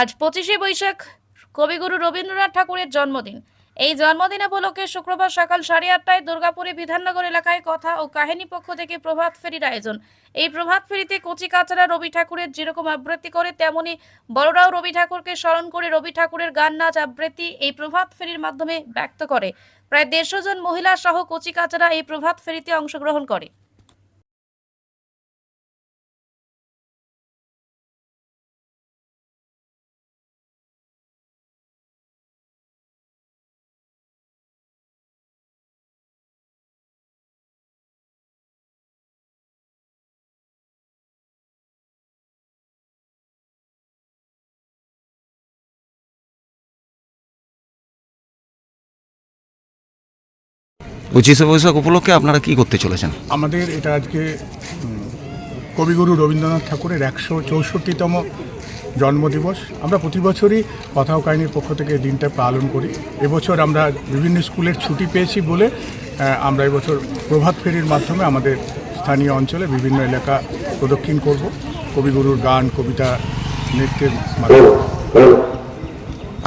আজ পঁচিশে বৈশাখ, কবিগুরু রবীন্দ্রনাথ ঠাকুরের জন্মদিন। এই জন্মদিন উপলক্ষে শুক্রবার সকাল সাড়ে আটটায় দুর্গাপুরে বিধাননগর এলাকায় কথা ও কাহিনী পক্ষ থেকে প্রভাত ফেরির আয়োজন। এই প্রভাত ফেরিতে কচি কাচারা রবি ঠাকুরের যেরকম আবৃত্তি করে, তেমনি বড়রাও রবি ঠাকুরকে স্মরণ করে রবি ঠাকুরের গান, নাচ, আবৃত্তি এই প্রভাত ফেরির মাধ্যমে ব্যক্ত করে। প্রায় দেড়শো জন মহিলা সহ কচি কাচারা এই প্রভাত ফেরিতে অংশগ্রহণ করে। পঁচিশে বৈশাখ উপলক্ষে আপনারা কি করতে চলেছেন? আমাদের এটা আজকে কবিগুরু রবীন্দ্রনাথ ঠাকুরের একশো চৌষট্টিতম জন্মদিবস। আমরা প্রতি বছরই কথা কাহিনীর পক্ষ থেকে দিনটা পালন করি। এবছর আমরা বিভিন্ন স্কুলের ছুটি পেয়েছি বলে আমরা এবছর প্রভাত ফেরির মাধ্যমে আমাদের স্থানীয় অঞ্চলে বিভিন্ন এলাকা প্রদক্ষিণ করব। কবিগুরুর গান কবিতা নৃত্যের মাধ্যমে।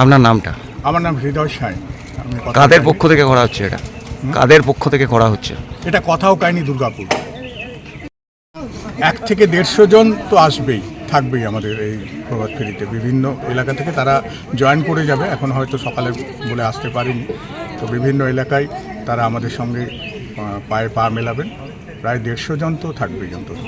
আপনার নামটা? আমার নাম হৃদয় সাঁই। আমি কাদের পক্ষ থেকে করা হচ্ছে এটা? কাদের পক্ষ থেকে করা হচ্ছে? এটা কথাও কাহিনি দুর্গাপুর। এক থেকে দেড়শো জন তো আসবেই, থাকবেই আমাদের এই প্রভাত ফেরিতে। বিভিন্ন এলাকা থেকে তারা জয়েন করে যাবে, এখন হয়তো সকালে বলে আসতে পারেনি। তো বিভিন্ন এলাকায় তারা আমাদের সঙ্গে পায়ে পা মেলাবেন। প্রায় দেড়শো জন তো থাকবেই অন্তত।